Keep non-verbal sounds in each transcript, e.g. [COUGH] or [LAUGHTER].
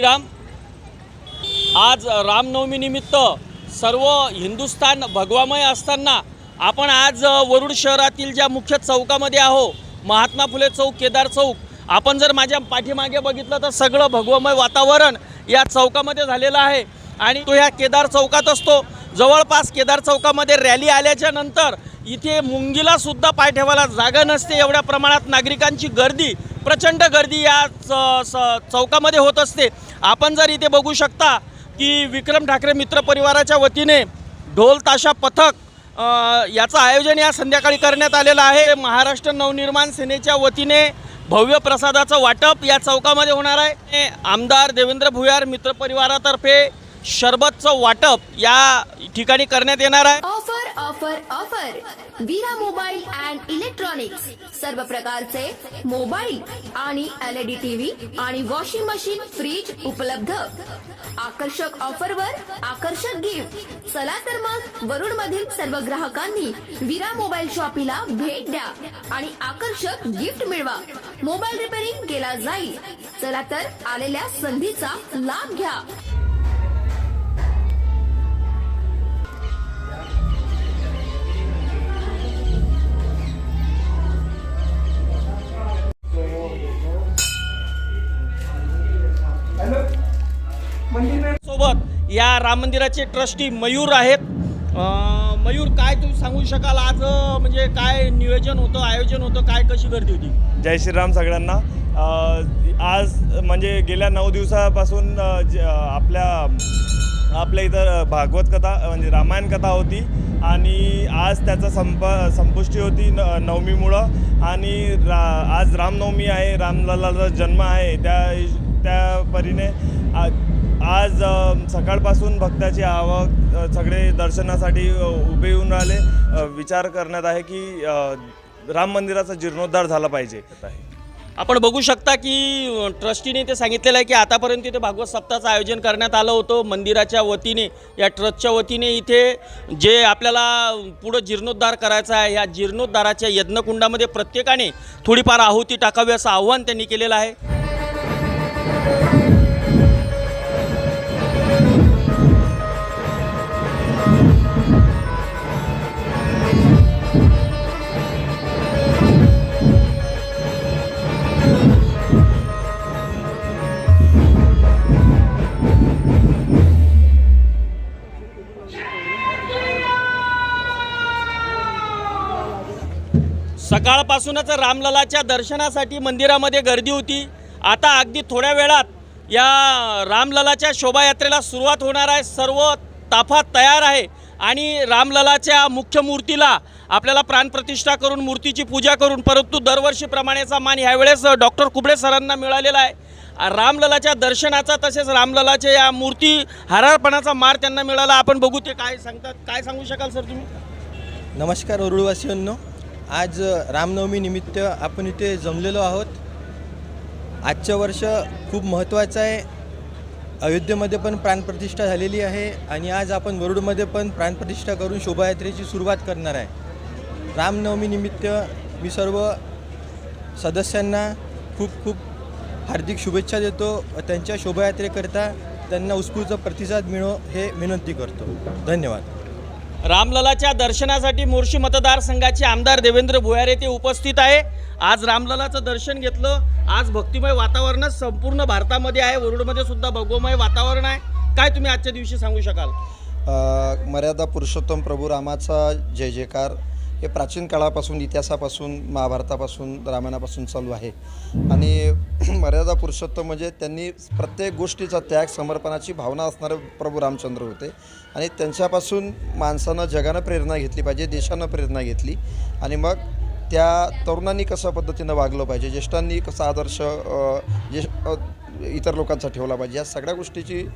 राम. आज रामनवमीनिमित्त सर्व हिंदुस्थान भगवामय असताना आपण आज वरुड शहरातील ज्या मुख्य चौकामध्ये आहो महात्मा फुले चौक केदार चौक आपण जर माझ्या पाठीमागे बघितलं तर सगळं भगवामय वातावरण या चौकामध्ये झालेलं आहे. आणि तो ह्या केदार चौकात असतो. जवळपास केदार चौकामध्ये रॅली आल्याच्यानंतर इथे मुंगीला सुद्धा पाय ठेवायला जागा नसते. एवढ्या प्रमाणात नागरिकांची गर्दी प्रचंड गर्दी या च- स- चौकामध्ये होत असते. आपण जर इथे बघू शकता की विक्रम ठाकरे मित्र परिवाराच्या वतीने ढोल ताशा पथक याचं आयोजन या संध्याकाळी करण्यात आलेलं आहे. महाराष्ट्र नवनिर्माण सेनेच्या वतीने भव्य प्रसादाचं वाटप या चौकामध्ये होणार आहे. आमदार देवेंद्र भुयार मित्रपरिवारातर्फे शरबतचं वाटप या ठिकाणी करण्यात येणार आहे. Offer offer offer. Veera mobile and electronics. सर्व प्रकारचे मोबाईल आणि एल ई डी टीव्ही आणि वॉशिंग मशीन फ्रीज उपलब्ध. आकर्षक ऑफरवर आकर्षक गिफ्ट. चला तर मग वरुड मधील सर्व ग्राहकांनी वीरा मोबाईल शॉपीला भेट द्या आणि आकर्षक गिफ्ट मिळवा. मोबाईल रिपेअरिंग केला जाईल. चला तर आलेल्या संधीचा लाभ घ्या. या राम मंदिराचे ट्रस्टी मयूर आहेत. मयूर काय तुम्ही सांगू शकाल? आज म्हणजे काय नियोजन होतं आयोजन होतं काय कशी गर्दी होती? जय श्रीराम सगळ्यांना. आज म्हणजे गेल्या नऊ दिवसापासून आपल्या आपल्या इथं भागवत कथा म्हणजे रामायण कथा होती आणि आज त्याचा संप संपुष्टी होती न नवमीमुळं. आणि रा आज रामनवमी आहे रामललाचा जन्म आहे. त्या त्या परीने आज सकाळपासून भक्ताची आवक सगळे दर्शनासाठी उभे येऊन राहिले. विचार करण्यात आहे की राम मंदिराचा जीर्णोद्धार झाला पाहिजे. आपण बघू शकता की ट्रस्टीने ते सांगितलेलं आहे की आतापर्यंत इथे भागवत सप्ताहाचं आयोजन करण्यात आलं होतं. मंदिराच्या वतीने या ट्रस्टच्या वतीने इथे जे आपल्याला पुढं जीर्णोद्धार करायचा आहे या जीर्णोद्धाराच्या यज्ञकुंडामध्ये प्रत्येकाने थोडीफार आहुती टाकावी असं आव्हान त्यांनी केलेलं आहे. सकाळपासूनच रामललाच्या दर्शनासाठी मंदिरामध्ये गर्दी होती. आता अगदी थोड्या वेळात या रामललाच्या शोभायात्रेला सुरुवात होणार आहे. सर्व ताफा तयार आहे आणि रामललाच्या मुख्य मूर्तीला आपल्याला प्राणप्रतिष्ठा करून मूर्तीची पूजा करून परंतु दरवर्षीप्रमाणेचा मान ह्यावेळेस डॉक्टर कुबळे सरांना मिळालेला आहे. रामललाच्या दर्शनाचा तसेच रामललाच्या या मूर्ती हरारपणाचा मार त्यांना मिळाला. आपण बघू ते काय सांगतात. काय सांगू शकाल सर तुम्ही? नमस्कार वरुडवासियांनो आज रामनवमी निमित्त आपण इथे जमलेलो आहोत. आजचं वर्ष खूप महत्त्वाचं आहे. अयोध्येमध्ये पण प्राणप्रतिष्ठा झालेली आहे आणि आज आपण वरुडमध्ये पण प्राणप्रतिष्ठा करून शोभायात्रेची सुरुवात करणार आहे. रामनवमी निमित्त मी सर्व सदस्यांना खूप खूप हार्दिक शुभेच्छा देतो व त्यांच्या शोभायात्रेकरता त्यांना उत्स्फूर्त प्रतिसाद मिळो हे विनंती करतो. धन्यवाद. रामललाच्या दर्शनासाठी मोर्शी मतदारसंघाचे आमदार देवेंद्र भुयार येथे उपस्थित आहे. आज रामललाचं दर्शन घेतलं. आज भक्तिमय वातावरण संपूर्ण भारतामध्ये आहे. वरुडमध्ये सुद्धा भगवमय वातावरण आहे. काय तुम्ही आजच्या दिवशी सांगू शकाल? मर्यादा पुरुषोत्तम प्रभू रामाचा जय जयकार. हे प्राचीन काळापासून इतिहासापासून महाभारतापासून रामायणापासून चालू आहे. आणि [CLEARS THROAT] मर्यादा पुरुषोत्तम म्हणजे त्यांनी प्रत्येक गोष्टीचा त्याग समर्पणाची भावना असणारे प्रभू रामचंद्र होते. आणि त्यांच्यापासून माणसानं जगानं प्रेरणा घेतली पाहिजे देशानं प्रेरणा घेतली. आणि मग त्या तरुणांनी कशा पद्धतीनं वागलं पाहिजे ज्येष्ठांनी कसा आदर्श जे इतर लोकांचा ठेवला पाहिजे या सगळ्या गोष्टीची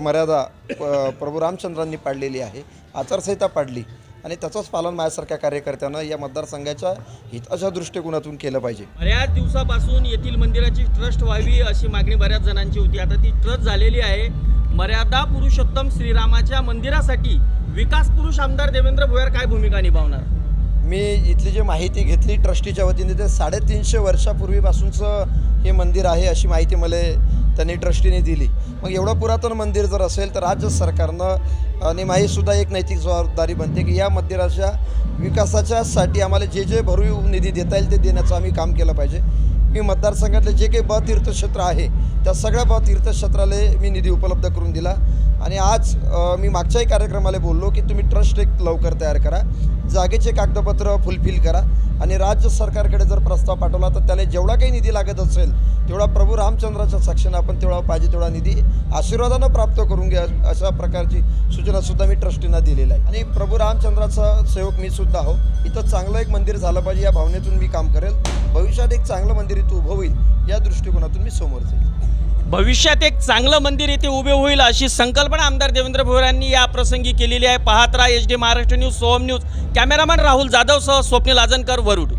मर्यादा प- प्रभू रामचंद्रांनी पाडलेली आहे आचारसंहिता पाडली. आणि त्याचंच पालन माझ्यासारख्या कार्यकर्त्यानं या मतदारसंघाच्या हिताच्या दृष्टिकोनातून केलं पाहिजे. बऱ्याच दिवसापासून येथील मंदिराची ट्रस्ट व्हावी अशी मागणी बऱ्याच जणांची होती. आता ती ट्रस्ट झालेली आहे. मर्यादा पुरुषोत्तम श्रीरामाच्या मंदिरासाठी विकास पुरुष आमदार देवेंद्र भुयार काय भूमिका निभावणार? मी इथली जी माहिती घेतली ट्रस्टीच्या वतीने ते साडेतीनशे वर्षापूर्वीपासूनचं हे मंदिर आहे अशी माहिती मला त्यांनी ट्रस्टीने दिली. मग एवढं पुरातन मंदिर जर असेल तर राज्य सरकारनं आणि माहीसुद्धा एक नैतिक जबाबदारी बनते की या मंदिराच्या विकासाच्यासाठी आम्हाला जे जे भरीव निधी देता येईल ते देण्याचं आम्ही काम केलं पाहिजे. मी मतदारसंघातले जे काही ब तीर्थक्षेत्र आहे त्या सगळ्या ब तीर्थक्षेत्राला मी निधी उपलब्ध करून दिला. आणि आज मी मागच्याही कार्यक्रमाला बोललो की तुम्ही ट्रस्ट एक लवकर तयार करा. जागेचे कागदपत्र फुलफिल करा. आणि राज्य सरकारकडे जर प्रस्ताव पाठवला तर त्याला जेवढा काही निधी लागत असेल तेवढा प्रभू रामचंद्राच्या साक्षीनं आपण तेवढा पाहिजे तेवढा निधी आशीर्वादानं प्राप्त करून घ्या अशा प्रकारची सूचनासुद्धा मी ट्रस्टींना दिलेलं आहे. आणि प्रभू रामचंद्राचा सेवक मी सुद्धा आहो. इथं चांगलं एक मंदिर झालं पाहिजे या भावनेतून मी काम करेल. भविष्यात एक चांगलं मंदिर इथं उभं होईल. या दृष्टिकोनातून मी समोर जाईल भविष्यात एक चांगलं मंदिर इथे उभे होईल अशी संकल्पना आमदार देवेंद्र भोयर यांनी या प्रसंगी केलेली आहे. पाहत राहा H D Maharashtra news Soham news. Cameraman Rahul जाधवसह Swapnil Ajankar Warud.